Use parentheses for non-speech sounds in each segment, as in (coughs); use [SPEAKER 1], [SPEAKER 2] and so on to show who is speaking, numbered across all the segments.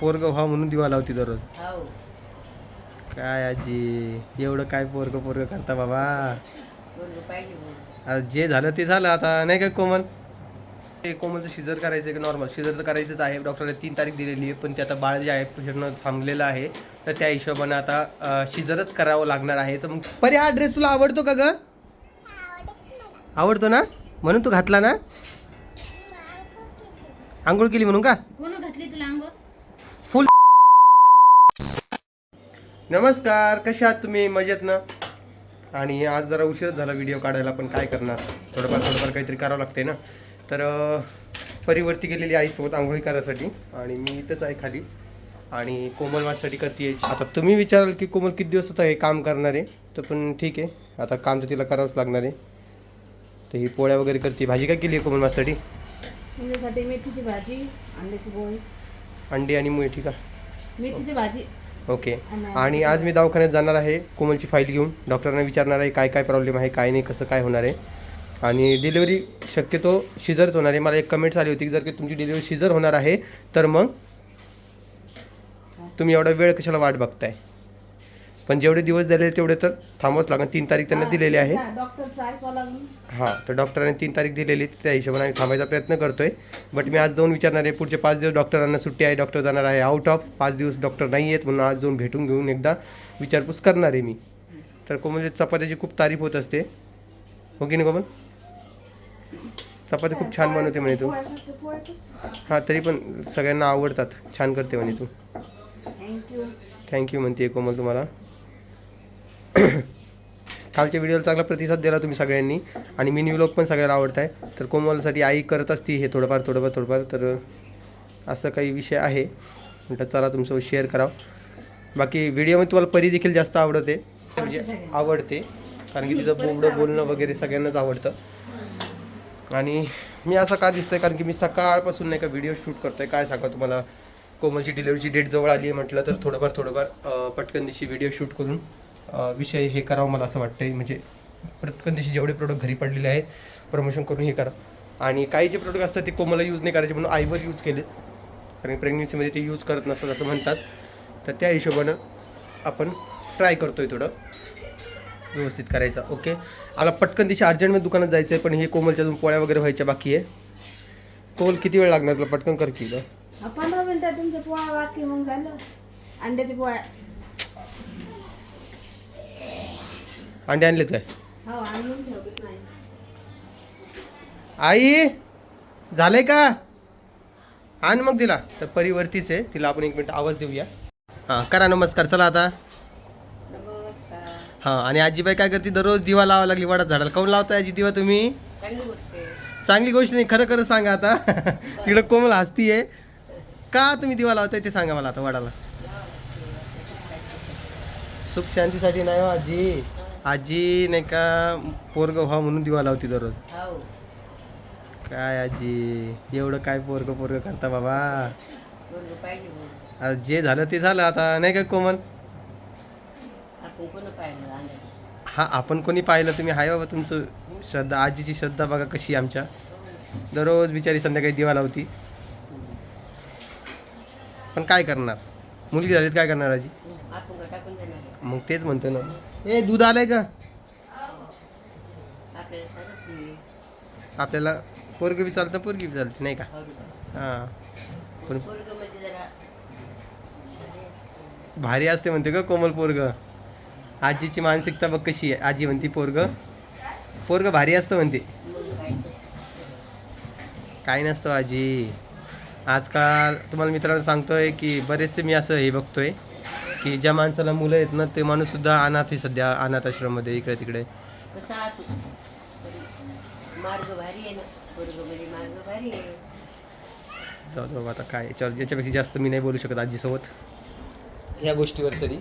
[SPEAKER 1] पोरग व्हा म्हणून दिवा लावती दररोज.
[SPEAKER 2] हो
[SPEAKER 1] काय आजी एवढं काय पोरग पोरग करता बाबा? आता जे झालं ते झालं आता नाही काय कोमल? ते कोमलचं शिजर करायचं की नॉर्मल शिजर तर करायचंच आहे. डॉक्टरने तीन तारीख दिलेली आहे पण ते आता बाळ जे आहे फिरणं थांबलेलं आहे. तर त्या हिशोबानं आता शिजरच करावं लागणार आहे. तर मग परी हा ड्रेस तुला आवडतो का ग? आवडतो ना? म्हणून तू घातला ना? आंघोळ केली म्हणून का?
[SPEAKER 3] कोण घातली तुला अंगोर
[SPEAKER 1] फुल नमस्कार कशा आहात तुम्ही? मजेत ना? आणि आज जरा उशीर झाला व्हिडिओ काढायला पण काय करणार? थोडंफार थोडंफार काहीतरी करावं लागते ना? तर परिवर्ती गेलेली आईसोबत आंघोळी करायसाठी आणि मी इथंच आहे खाली. आणि कोमल माझ्यासाठी करते आता तुम्ही विचाराल की कोमल किती दिवस होता हे काम करणार आहे? तर पण ठीक आहे. आता काम तर तिला करावंच लागणार आहे. तर ही पोळ्या वगैरे करते. भाजी काय केली आहे कोमल माझ्यासाठी
[SPEAKER 2] मेथीची भाजी अंड्याची पोळी.
[SPEAKER 1] अंडी आणि मुळे ठीक आहे.
[SPEAKER 2] मेथीची भाजी.
[SPEAKER 1] ओके. आणि आज मी दवाखान्यात जाणार आहे. कोमलची फाईल घेऊन. डॉक्टरांना विचारणार आहे काय काय प्रॉब्लेम आहे काय नाही कसं काय होणार आहे. आणि डिलिव्हरी शक्यतो शिजरच होणार आहे. मला एक कमेंट्स आली होती की जर की तुमची डिलिव्हरी शिजर होणार आहे तर मग तुम्ही एवढा वेळ कशाला वाट बघताय? पण जेवढे दिवस झाले तेवढे तर थांबवच लागणार तीन तारीख त्यांना दिलेली आहे. हां तर डॉक्टरांनी तीन तारीख दिलेली त्या हिशोबाने आम्ही थांबायचा प्रयत्न करतोय. बट मी आज जाऊन विचारणार आहे पुढचे पाच दिवस डॉक्टरांना सुट्टी आहे डॉक्टर जाणार आहे आउट ऑफ पाच दिवस डॉक्टर नाही आहेत म्हणून आज जाऊन भेटून घेऊन एकदा विचारपूस करणार आहे मी. तर कोमल चपात्याची खूप तारीफ होत असते. हो की नाही कोमल चपाती खूप छान बनवते म्हणे तू. हां तरी पण सगळ्यांना आवडतात छान करते म्हणे तू.
[SPEAKER 2] थँक्यू
[SPEAKER 1] थँक्यू म्हणते कोमल तुम्हाला. कालच्या व्हिडिओला चांगला प्रतिसाद दिला तुम्ही सगळ्यांनी. आणि मिनी व्लॉग पण सगळ्यांना आवडत आहे तर कोमलसाठी आई करत असती हे थोडंफार थोडंफार थोडंफार. तर असं काही विषय आहे. म्हटलं चला तुमच्यासोबत शेअर करावं. बाकी व्हिडिओमध्ये तुम्हाला परी देखील जास्त आवडते. म्हणजे आवडते. कारण की तिचं बोबडं बोलणं वगैरे सगळ्यांनाच आवडतं. आणि मी असं का दिसतोय? कारण की मी सकाळपासून नाही का व्हिडिओ शूट करतोय. काय सांगा तुम्हाला? कोमलची डिलिव्हरीची डेट जवळ आली आहे म्हटलं तर थोडंफार थोडंफार पटकन दिवशी व्हिडिओ शूट करून. विषय हे करावं मला असं वाटतंय. म्हणजे पटकन दिवशी जेवढे प्रोडक्ट घरी पडलेले आहे प्रमोशन करून हे करा. आणि काही जे प्रोडक्ट असतात ते कोमला यूज नाही करायचे म्हणून आईवर यूज केलेत. कारण प्रेग्नन्सीमध्ये ते यूज करत नसतात असं म्हणतात. तर त्या हिशोबानं आपण ट्राय करतोय थोडं. व्यवस्थित करायचा ओके आला पटकन दिवशी अर्जंटमध्ये दुकानात जायचं आहे पण हे कोमलच्या अजून पोळ्या वगैरे व्हायच्या बाकी आहे. कोमल किती वेळ लागणार तुला? पटकन कर की
[SPEAKER 2] पंधरा मिनटात तुमच्या पोळ्या बाकी मग झालं अंड्याची पोळ्या.
[SPEAKER 1] अंडे आणलेत काय
[SPEAKER 2] हो
[SPEAKER 1] आई झालंय का? आण मग तिला. तर परिवर्तीच आहे तिला आपण एक मिनिट आवाज देऊया. हां करा नमस्कार. चला आता. हां आणि आजीबाई काय करते? दररोज दिवा लावा लागली वडात झाडाला. काऊन लावताय आजी दिवा तुम्ही?
[SPEAKER 2] चांगली गोष्ट आहे.
[SPEAKER 1] चांगली गोष्ट नाही खरं खरं सांगा आता. तिकडं कोमल हसतीये. का तुम्ही दिवा लावताय ते सांगा मला आता वडाला. सुख शांतीसाठी नाही हो आजी. आजी नाही का पोरग व्हा म्हणून दिवा लावती दररोज. काय आजी? एवढं काय पोरग पोरग करता बाबा? जे झालं ते झालं आता नाही का कोमल? हा आपण कोणी पाहिलं तुम्ही? हाय बाबा तुमचं श्रद्धा आजीची श्रद्धा बघा कशी आहे आमच्या. दररोज बिचारी संध्याकाळी दिवा लावती. पण काय करणार? मुलगी झालीत काय करणार आजी? मग तेच म्हणतो ना. ए दूध आलंय का?
[SPEAKER 2] आपल्याला
[SPEAKER 1] पोरग बी चालतं पोरगी बी चालते नाही का?
[SPEAKER 2] हां.
[SPEAKER 1] पण भारी असते म्हणते का कोमल पोरग. आजीची मानसिकता बघ कशी आहे. आजी म्हणते पोरग पोरग भारी असतं म्हणते.
[SPEAKER 2] काय
[SPEAKER 1] नसतं आजी. आजकाल तुम्हाला मित्रांनो सांगतोय की बरेचसे मी असं हे बघतोय की ज्या माणसाला मुलं आहेत ना ते माणूससुद्धा अनाथ आहे सध्या अनाथ आश्रममध्ये इकडे तिकडे
[SPEAKER 2] मार्ग भारी आहे ना. म्हणजे मार्ग भारी आहे.
[SPEAKER 1] जाऊ बाबा आता काय? याच्यावर याच्यापेक्षा जास्त मी नाही बोलू शकत आजीसोबत. ह्या गोष्टीवर तरी.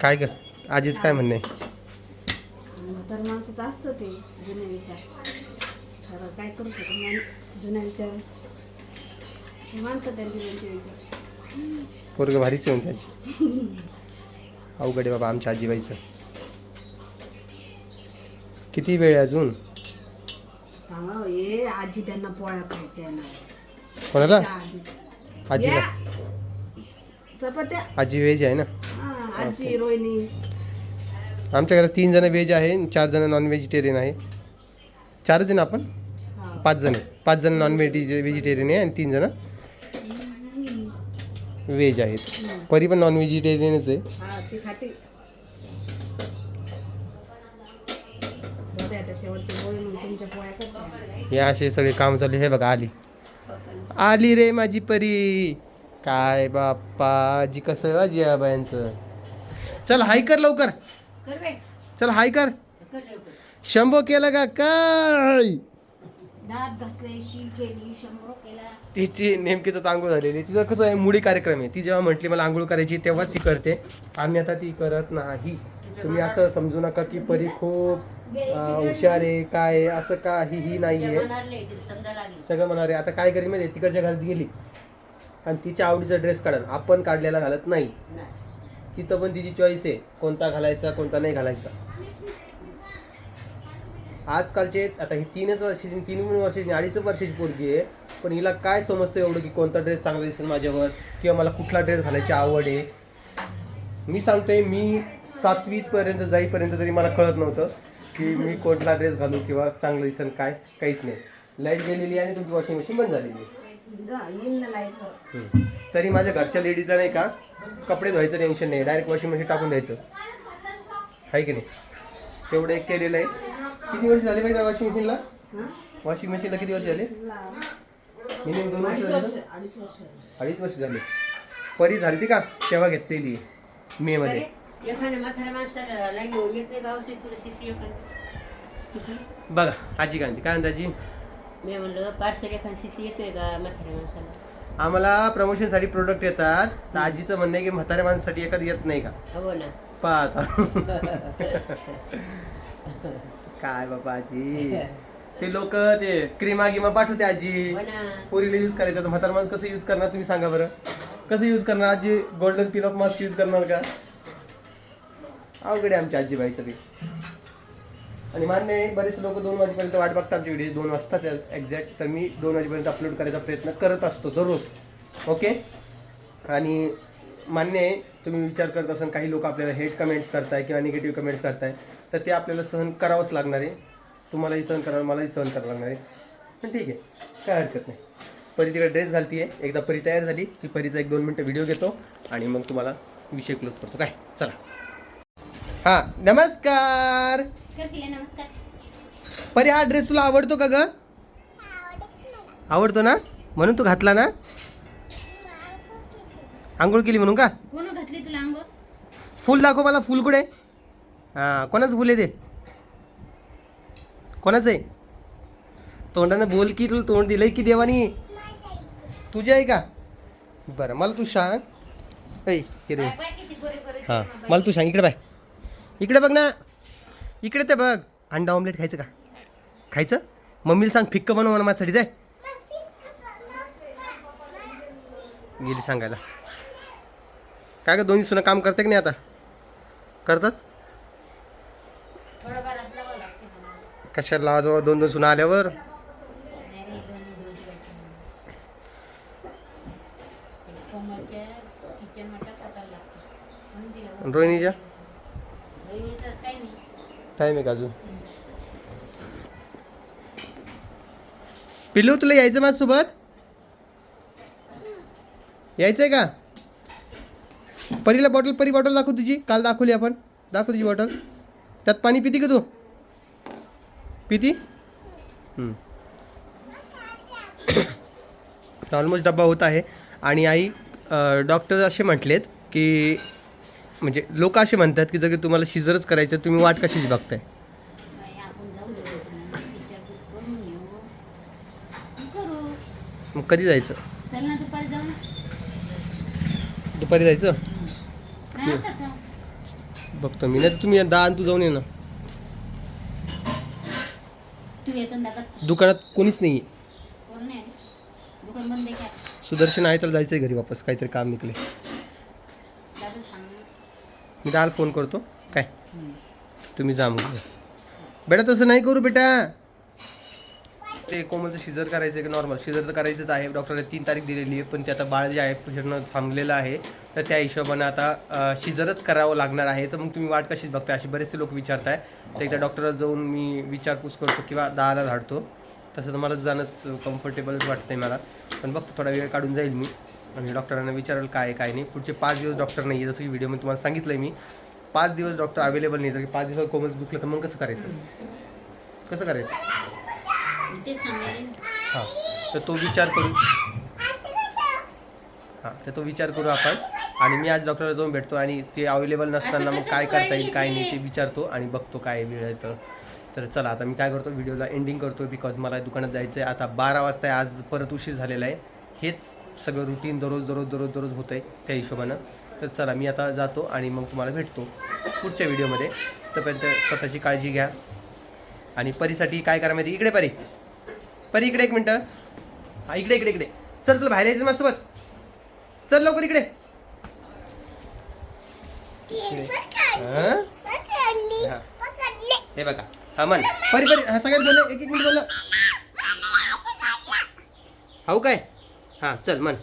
[SPEAKER 1] काय ग? आजीच काय म्हणणं? आहे
[SPEAKER 2] तर माणसाचं असतं ते जुने विचार. काय करू शकत नाही. जुन्या विचार मानतात त्यांचे त्यांचे विचार.
[SPEAKER 1] पोरग भारीच आहे म्हणते आजी अवघड आहे बाबा आमच्या आजीबाईचं. किती वेळ आहे अजून?
[SPEAKER 2] हे आजी त्यांना पोळ्या खायच्या ना.
[SPEAKER 1] कोणाला?
[SPEAKER 2] आजी.
[SPEAKER 1] आजीला.
[SPEAKER 2] चपात्या.
[SPEAKER 1] आजी व्हेज आहे ना?
[SPEAKER 2] हा, आजी रोहिणी.
[SPEAKER 1] आमच्या घरात तीन जण व्हेज आहे आणि चार जण नॉन व्हेजिटेरियन आहे चार जण आपण. पाच जण आहे पाच जण नॉन व्हेज व्हेजिटेरियन आहे आणि तीन जण व्हेज आहेत. परी पण नॉन व्हेजिटेरियनच आहे.
[SPEAKER 2] हा
[SPEAKER 1] हे असे सगळे काम चालू. हे बघा आली. आली रे माझी परी. काय बाप्पा आजी कसं आजी बायांचं? चल हाय कर लवकर. चल हाय कर. शंभो केलं का? काय?
[SPEAKER 2] दात घासल्याशी केली शंभर केला.
[SPEAKER 1] तिची नेमकीच आंघोळ झालेली तिचं कसं आहे मुडी कार्यक्रम आहे. ती जेव्हा म्हटली मला आंघोळ करायची तेव्हाच ती करते. आम्ही आता ती करत नाही. तुम्ही असं समजू नका की परी खूप अं, हुशार आहे काय आहे, असं काहीही नाही आहे. सगळं म्हणणार आहे आता काय करी माहिती आहे, तिकडच्या घरात गेली. आणि तिच्या आवडीचा ड्रेस काढन आपण काढलेला घालत नाही. तिथं पण तिची चॉईस आहे. कोणता घालायचा कोणता नाही घालायचा. आजकालचे आता ही तीनच वर्षाची तीन वर्षाची अडीच वर्षाची पोरगी आहे पण हिला काय समजतं एवढं की कोणता ड्रेस चांगला दिसेल माझ्यावर किंवा मला कुठला ड्रेस घालायची आवड आहे? मी सांगतोय मी सातवीत पर्यंत जाईपर्यंत तरी मला कळत नव्हतं की मी कोणता ड्रेस घालू किंवा चांगलं दिसेल काय काहीच नाही. लाइट गेलेली आणि तुमची वॉशिंग मशीन बंद झालेली. तरी माझ्या घरच्या लेडीजला नाही का कपडे धुवायचं टेन्शन नाही डायरेक्ट वॉशिंग मशीन टाकून द्यायचं. आहे की नाही? तेवढं एक केलेलं आहे. किती वर्ष झाले पाहिजे वॉशिंग मशीनला वॉशिंग मशीनला किती वर्ष झाले? मिनिमम दोन वर्ष झाले?
[SPEAKER 2] अडीच वर्ष
[SPEAKER 1] झाले. परी झाली ती का? तेव्हा घेतलेली मे मध्ये. बघा आजी गांधी. काय म्हणते आजी?
[SPEAKER 3] मी म्हणलं पार्सल एखादी शिशी येतोय का म्हाताऱ्या माणसाला?
[SPEAKER 1] आम्हाला प्रमोशनसाठी प्रोडक्ट येतात. आजीचं म्हणणं आहे की म्हाताऱ्या माणसासाठी एखादं येत नाही का?
[SPEAKER 3] हो ना.
[SPEAKER 1] पाहता (laughs) काय बाबा आजी? (laughs) ते लोक ते क्रीमा गिमा पाठवते आजी.
[SPEAKER 3] हो
[SPEAKER 1] पोरीला यूज करायचं तर म्हातारा माणूस कसं यूज करणार तुम्ही सांगा बरं? कसं यूज करणार? आजी golden pin of mask use करणार का? अवघड आहे आमच्या आजीबाईचं बी आणि मान्य आहे बरेच लोक दोन वाजेपर्यंत वाट बघतात आमची व्हिडिओ दोन वाजतात एक्झॅक्ट तर मी दोन वाजेपर्यंत अपलोड करायचा प्रयत्न करत असतो दररोज. ओके आणि मान्य आहे तुम्ही विचार करत असाल काही लोक आपल्याला हेट कमेंट्स करताय किंवा निगेटिव्ह कमेंट्स करताय. तर ते आपल्याला सहन करावंच लागणार आहे. तुम्हालाही सहन करावं मलाही सहन करावं लागणार आहे. पण ठीक आहे काय हरकत नाही. परी तिकडे ड्रेस घालती आहे एकदा परी तयार झाली की परीचा एक दोन मिनटं व्हिडिओ घेतो आणि मग तुम्हाला विषय क्लोज करतो. काय? चला. हां नमस्कार!
[SPEAKER 2] नमस्कार.
[SPEAKER 1] परी हा ड्रेस तुला आवडतो का ग? आवडतो ना? म्हणून तू घातला ना? आंघोळ केली म्हणून का?
[SPEAKER 2] कोण घातली तुला अंगोर
[SPEAKER 1] फुल दाखव मला फुल कुठे? हां कोणाचं फुल आहे ते? कोणाचं आहे? तोंडानं बोल की तुला तोंड दिलंय की देवानी? तुझे आहे का? बरं मला तू सांग. ऐ हिरवी हां मला तू सांग. इकडे बाय. इकडे बघ ना. इकडे ते बघ. अंडा ऑमलेट खायचं का? खायचं? मम्मीला सांग फिक्क बनव मला माझ्यासाठी जाय. गेली सांगायला. काय का दोन्ही सुना काम करते की नाही आता? करतात? कशाला लावाजवळ दोन दोन सुना आल्यावर? रोहिणीच्या? टाईम आहे का अजून? पिल्लू तुला यायचं माझ्यासोबत? यायचंय का? परीला बॉटल परी बॉटल दाखव तुझी. काल दाखवली आपण. दाखव तुझी बॉटल त्यात पाणी पिती का तू? पिती ऑलमोस्ट (coughs) डब्बा होत आहे. आणि आई डॉक्टर असे म्हटलेत की म्हणजे लोक असे म्हणतात की जर तुम्हाला शिजरच करायचं तुम्ही वाट कशीच बघताय?
[SPEAKER 2] आपण जाऊ दे विचारपूस करून येऊ करू
[SPEAKER 1] मग कधी जायचं?
[SPEAKER 2] दुपारी जाऊ ना.
[SPEAKER 1] दुपारी जायचं?
[SPEAKER 2] नाही आता जाऊ.
[SPEAKER 1] बघतो मी. नाही तर तुम्ही दहा तू जाऊन ये ना.
[SPEAKER 2] तू येतो ना दादा
[SPEAKER 1] दुकानात कोणीच नाही आहे
[SPEAKER 2] कोण नाही आली? दुकान बंद आहे का?
[SPEAKER 1] सुदर्शन आहे तर जायचं आहे घरी वापस. काहीतरी काम निघले
[SPEAKER 2] दादा सांग ना.
[SPEAKER 1] मी दाल फोन करतो. काय? तुम्ही जा मग. बेटा तसं नाही करू बेटा. ते कोमलचं शिजर करायचं आहे की नॉर्मल शिजर तर करायचंच आहे. डॉक्टरने तीन तारीख दिलेली आहे पण ते आता बाळ जे आहे फिरणं थांबलेलं आहे. तर त्या हिशोबाने आता शिजरच करावं लागणार आहे. तर मग तुम्ही वाट कशीच बघताय? असे बरेचसे लोक विचारताय. तर एकदा डॉक्टरला जाऊन मी विचारपूस करतो किंवा दहाला धाडतो तसं तर मला जाणंच कम्फर्टेबलच वाटतंय मला. पण बघतो थोडा वेळ काढून जाईल मी. आणि डॉक्टरांना विचारेल काय काय नाही. पुढचे पाच दिवस डॉक्टर नाही आहे जसं की व्हिडिओमध्ये तुम्हाला सांगितलं आहे मी. पाच दिवस डॉक्टर अवेलेबल नाही तर पाच दिवस कोमच दुखलं तर मग कसं करायचं? कसं करायचं? हां तर तो विचार करू. हां तर तो विचार करू आपण. आणि मी आज डॉक्टरला जाऊन भेटतो आणि ते अवेलेबल नसताना मग काय करता येईल काय नाही ते विचारतो आणि बघतो काय वेळ आहे तर. तर चला आता मी काय करतो व्हिडिओला एंडिंग करतो बिकॉज मला दुकानात जायचं आहे आता बारा वाजता आहे आज परत उशीर झालेला आहे. हेच सगळं रुटीन दररोज दररोज दररोज दररोज होतं आहे त्या हिशोबानं. तर चला मी आता जातो आणि मग तुम्हाला भेटतो पुढच्या व्हिडिओमध्ये तोपर्यंत स्वतःची काळजी घ्या. आणि परीसाठी काय करा माहिती इकडे परी. परी इकडे एक मिनटं. हा इकडे इकडे इकडे. चल तुला बाहेर यायचं माझ्यासोबत. चल लवकर इकडे. हं? हा. हे बघा. हा मन परी परी. हा सगळ्यात बोल एक एक मिनिट बोल हाऊ काय? हा चल मन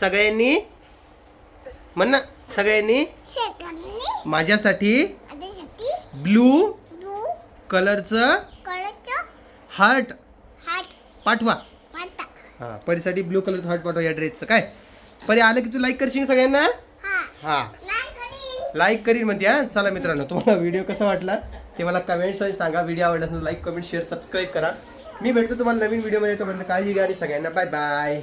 [SPEAKER 1] सगळ्यांनी म्हण ना सगळ्यांनी माझ्यासाठी ब्लू कलरचं हार्ट पाठवा. हा परीसाठी ब्लू कलरचं हार्ट पाठवा या ड्रेसचं काय? परी आलं की तू लाईक करशील सगळ्यांना? हा. लाईक करीन. म्हणते हा. चला मित्रांनो तुम्हाला व्हिडिओ कसा वाटला? ते मला कमेंट्समध्ये सांगा. व्हिडिओ आवडला असेल लाईक कमेंट शेअर सबस्क्राईब करा. मी भेटतो तुम्हाला नवीन व्हिडिओमध्ये तोपर्यंत काळजी घ्या आणि सगळ्यांना बाय बाय